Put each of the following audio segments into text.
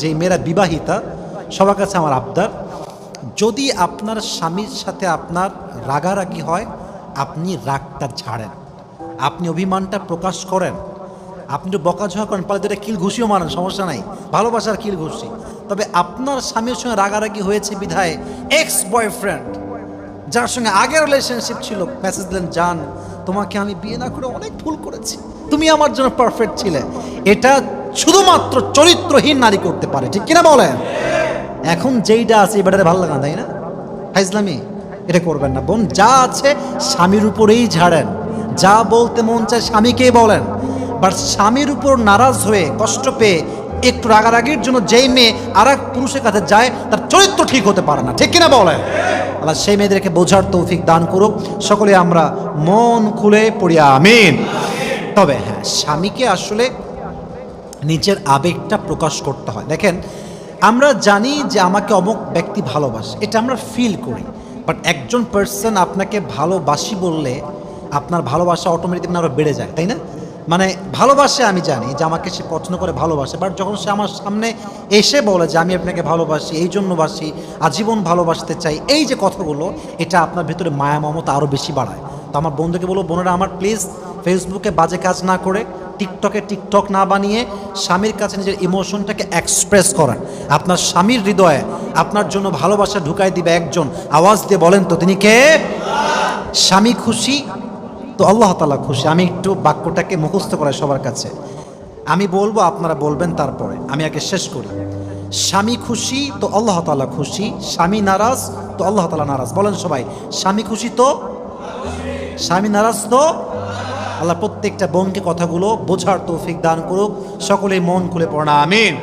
যে মেয়েরা বিবাহিতা, সবার কাছে আমার আবদার, যদি আপনার স্বামীর সাথে আপনার রাগারাগি হয়, আপনি রাগটা ছাড়েন আপনি অভিমানটা প্রকাশ করেন। আপনি একটু বকাঝকা করেন পালে দুটা কিল ঘুষিও মারেন সমস্যা নাই। ভালোবাসার কিল ঘুষি তবে আপনার স্বামীর সঙ্গে রাগারাগি হয়েছে বিধায় এক্স বয়ফ্রেন্ড যার সঙ্গে আগের রিলেশনশিপ ছিল মেসেজ দিলেন, জান, তোমাকে আমি বিয়ে না করে অনেক ভুল করেছি। তুমি আমার জন্য পারফেক্ট ছিলে। এটা শুধুমাত্র চরিত্রহীন নারী করতে পারে, ঠিক কিনা বলেন? এখন যেইটা আছে এবারে ভালো লাগা, তাই না? হাইজলামি এটা করবেন না। বোন, যা আছে স্বামীর উপরেই ঝাড়েন। যা বলতে মন চায় স্বামীকেই বলেন। বাট স্বামীর উপর নারাজ হয়ে, কষ্ট পেয়ে, একটু রাগারাগির জন্য যেই মেয়ে আর এক পুরুষের কাছে যায়, তার চরিত্র ঠিক হতে পারে না, ঠিক কিনা বলেন? আল্লাহ সেই মেয়েদেরকে বোঝার তৌফিক দান করুক। সকলে আমরা মন খুলে পড়িয়া আমিন। তবে হ্যাঁ স্বামীকে আসলে নিজের আবেগটা প্রকাশ করতে হয়। দেখেন, আমরা জানি যে আমাকে অমুক ব্যক্তি ভালোবাসে, এটা আমরা ফিল করি। বাট একজন পার্সন আপনাকে ভালোবাসি বললে, আপনার ভালোবাসা অটোমেটিক আরও বেড়ে যায়, তাই না? মানে ভালোবাসে আমি জানি যে আমাকে সে পছন্দ করে ভালোবাসে বাট যখন সে আমার সামনে এসে বলে যে আমি আপনাকে ভালোবাসি, এই জন্য বাসি, আজীবন ভালোবাসতে চাই, এই যে কথাগুলো, এটা আপনার ভিতরে মায়া মমতা আরও বেশি বাড়ায়। তো আমার বন্ধুকে বলব, বোনেরা আমার প্লিজ ফেসবুকে বাজে কাজ না করে টিকটকে টিকটক না বানিয়ে স্বামীর কাছে নিজের ইমোশনটাকে এক্সপ্রেস করেন। আপনার স্বামীর হৃদয়ে আপনার জন্য ভালোবাসা ঢুকাই দিবে একজন। আওয়াজ দিয়ে বলেন তো, তিনি কে? স্বামী খুশি? তো আল্লাহ তালা খুশি। আমি একটু বাক্যটাকে মুখস্থ করাই সবার কাছে। আমি বলব, আপনারা বলবেন তারপরে। আমি আগে শেষ করি। স্বামী খুশি, তো আল্লাহ তালা খুশি। স্বামী নারাজ, তো আল্লাহ তালা নারাজ। বলেন সবাই, স্বামী খুশি তো? স্বামী নারাজ তো? আল্লাহ প্রত্যেকটা বোনকে কথাগুলো বোঝার তৌফিক দান করুক। সকলেই মন খুলে পড়া আমিন।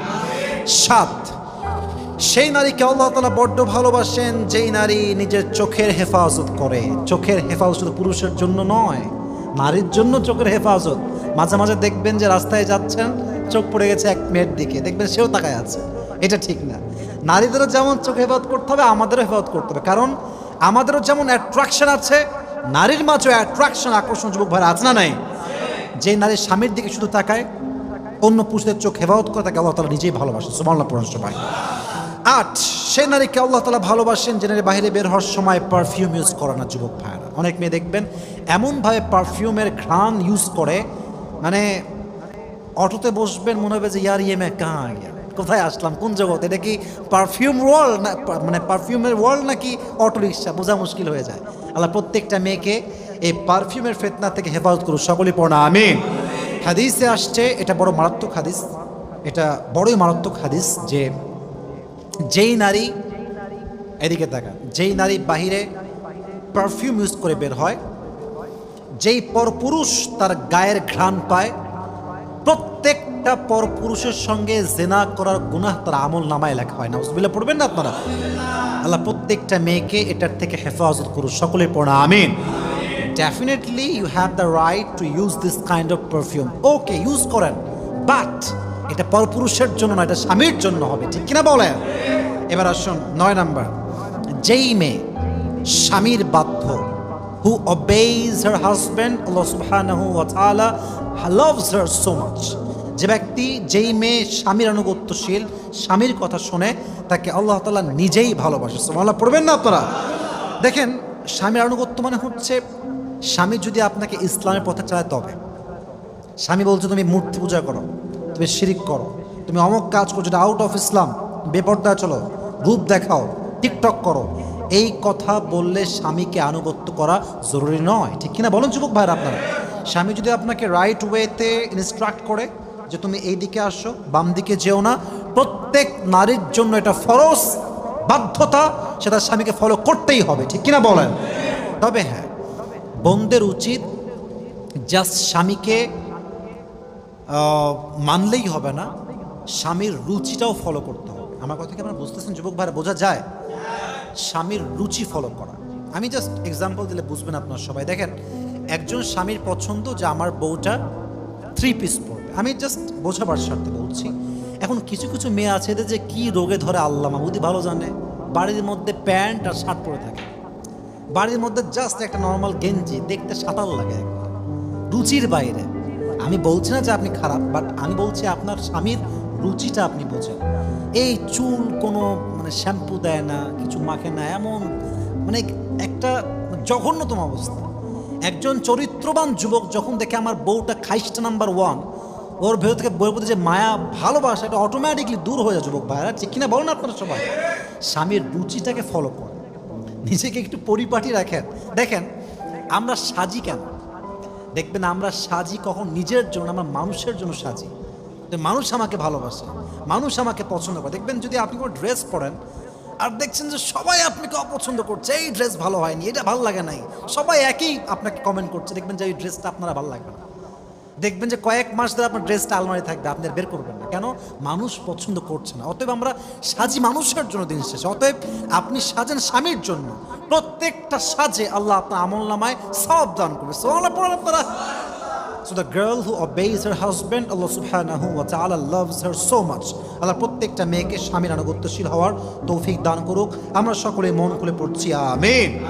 সাত, সেই নারীকে আল্লাহ তালা বড্ড ভালোবাসেন, যেই নারী নিজের চোখের হেফাজত করে। চোখের হেফাজত শুধু পুরুষের জন্য নয়, নারীর জন্য চোখের হেফাজত। মাঝে মাঝে দেখবেন যে রাস্তায় যাচ্ছেন, চোখ পড়ে গেছে এক মেয়ের দিকে। দেখবেন সেও তাকায় আছে। এটা ঠিক না। নারীদেরও যেমন চোখ হেফাজত করতে হবে, আমাদেরও হেফাজত করতে হবে। কারণ আমাদেরও যেমন অ্যাট্রাকশন আছে নারীর মাঝে অ্যাট্রাকশন আকর্ষণ যুবক ভাইরা, আছে না নাই? যে নারীর স্বামীর দিকে শুধু তাকায়, অন্য পুরুষদের চোখ হেফাজত করে তাকে আল্লাহ তালা নিজেই ভালোবাসে। সুমাল্লা পুরাণ সবাই। আট সে নারীকে আল্লাহ তালা ভালোবাসেন যে নারী বাইরে বের হওয়ার সময় পারফিউম ইউজ করে না যুবক ভাইয়েরা। অনেক মেয়ে দেখবেন, এমনভাবে পারফিউমের ঘ্রাণ ইউজ করে মানে অটোতে বসবেন, মনে হবে যে, ইয়ার ইয়ে মে কাঁ কোথায় আসলাম? কোন জগৎ? এটা কি পারফিউম ওয়ার্ল্ড না মানে পারফিউমের ওয়ার্ল্ড নাকি অটো রিক্সা বোঝা মুশকিল হয়ে যায়। আল্লাহ প্রত্যেকটা মেয়েকে এই পারফিউমের ফেতনা থেকে হেফাজত করুক, সকলেই পড়া আমি হাদিসে আসছে, এটা বড় মারাত্মক হাদিস, এটা বড়ই মারাত্মক হাদিস যে যেই নারী, এদিকে তাকান, যেই নারী বাহিরে পারফিউম ইউজ করে বের হয়, যেই পরপুরুষ তার গায়ের ঘ্রাণ পায় প্রত্যেকটা পরপুরুষের সঙ্গে জেনা করার গুনাহ তার আমল নামায় লেখা হয়। না বুঝলে পড়বেন না আপনারা? আল্লাহ প্রত্যেকটা মেয়েকে এটার থেকে হেফাজত করুন সকলে পড়া আমিন। Definitely you have the right to use this kind of perfume okay use করেন। বাট এটা পরপুরুষের জন্য না এটা স্বামীর জন্য হবে। ঠিক কিনা বলেন? এবার আসুন, নয় নাম্বার। যেই মেয়ে স্বামীর বাধ্য হু obeys her husband Allah subhanahu wa ta'ala loves যে ব্যক্তি যেই মেয়ে স্বামীর আনুগত্যশীল, স্বামীর কথা শুনে তাকে আল্লাহ তালা নিজেই ভালোবাসে। সুবহানাল্লাহ, পড়বেন না আপনারা? দেখেন, স্বামীর আনুগত্য মানে হচ্ছে স্বামী যদি আপনাকে ইসলামের পথে চালায়, তবে। স্বামী বলছে, তুমি মূর্তি পূজা করো, তুমি শিরিক করো, তুমি অমুক কাজ করছ যেটা আউট অফ ইসলাম বেপর্দা চলো, রূপ দেখাও, টিকটক করো। এই কথা বললে স্বামীকে আনুগত্য করা জরুরি নয়। ঠিক কিনা? বলুন, যুবক ভাইরা আপনারা। স্বামী যদি আপনাকে রাইট ওয়েতে ইনস্ট্রাক্ট করে যে তুমি এই দিকে আসো, বাম দিকে যেও না। প্রত্যেক নারীর জন্য এটা ফরজ বাধ্যতা, সেটা স্বামীকে ফলো করতেই হবে, ঠিক কিনা বলেন? তবে হ্যাঁ বোনদের উচিত জাস্ট স্বামীকে মানলেই হবে না, স্বামীর রুচিটাও ফলো করতে হবে। আমার কথা কি আপনারা বুঝতেছেন, যুবক ভাইরা, বোঝা যায়? স্বামীর রুচি ফলো করা। আমি জাস্ট এক্সাম্পল দিলে বুঝবেন আপনার সবাই। দেখেন, একজন স্বামীর পছন্দ যে আমার বউটা থ্রি পিস পরবে। আমি জাস্ট বোঝাবার স্বার্থে বলছি। এখন কিছু কিছু মেয়ে আছে যে কি রোগে ধরে আল্লাহ মাহবুদি ভালো জানে। বাড়ির মধ্যে প্যান্ট আর শার্ট পরে থাকে। বাড়ির মধ্যে জাস্ট একটা নর্মাল গেঞ্জি, দেখতে সাঁতার লাগে রুচির বাইরে। আমি বলছি না যে আপনি খারাপ বাট আমি বলছি আপনার স্বামীর রুচিটা আপনি বোঝেন। এই চুল কোনো মানে শ্যাম্পু দেয় না, কিছু মাখে না, এমন মানে একটা জঘন্যতম অবস্থা। একজন চরিত্রবান যুবক যখন দেখে আমার বউটা খাইস্টা নাম্বার ওয়ান ওর ভেতর থেকে বইয়ের প্রতি যে মায়া, ভালোবাসা, এটা অটোমেটিকলি দূর হয়ে যায় যুবক ভাইরা ঠিক কিনা বলুন আপনারা সবাই? স্বামীর রুচিটাকে ফলো করেন নিজেকে একটু পরিপাটি রাখেন। দেখেন, আমরা সাজি কেন? দেখবেন আমরা সাজি কখন নিজের জন্য, আমরা মানুষের জন্য সাজি। মানুষ আমাকে ভালোবাসে, মানুষ আমাকে পছন্দ করে। দেখবেন যদি আপনি কোনো ড্রেস পরেন, আর দেখছেন যে সবাই আপনাকে অপছন্দ করছে, এই ড্রেস ভালো হয়নি, এটা ভালো লাগে নাই। সবাই একই আপনাকে কমেন্ট করছে, দেখবেন যে এই ড্রেসটা আপনারা ভালো লাগবে না। দেখবেন যে কয়েক মাস ধরে আপনার ড্রেসটা আলমারি থাকবে আপনি বের করবেন না। কেন? মানুষ পছন্দ করছে না। অতএব আমরা সাজি মানুষের জন্য দিন শেষে। অতএব আপনি সাজেন স্বামীর জন্য। প্রত্যেকটা সাজে আল্লাহ আপনার আমল নামায় সব দান করবে। সো আল্লাহ পড়েন আপনারা। So the girl who obeys her husband, Allah subhanahu wa ta'ala loves her so. আল্লাহ প্রত্যেকটা মেয়েকে স্বামীর আনুগত্যশীল হওয়ার তৌফিক দান করুক। আমরা সকলে মন খুলে পড়ছি আমিন।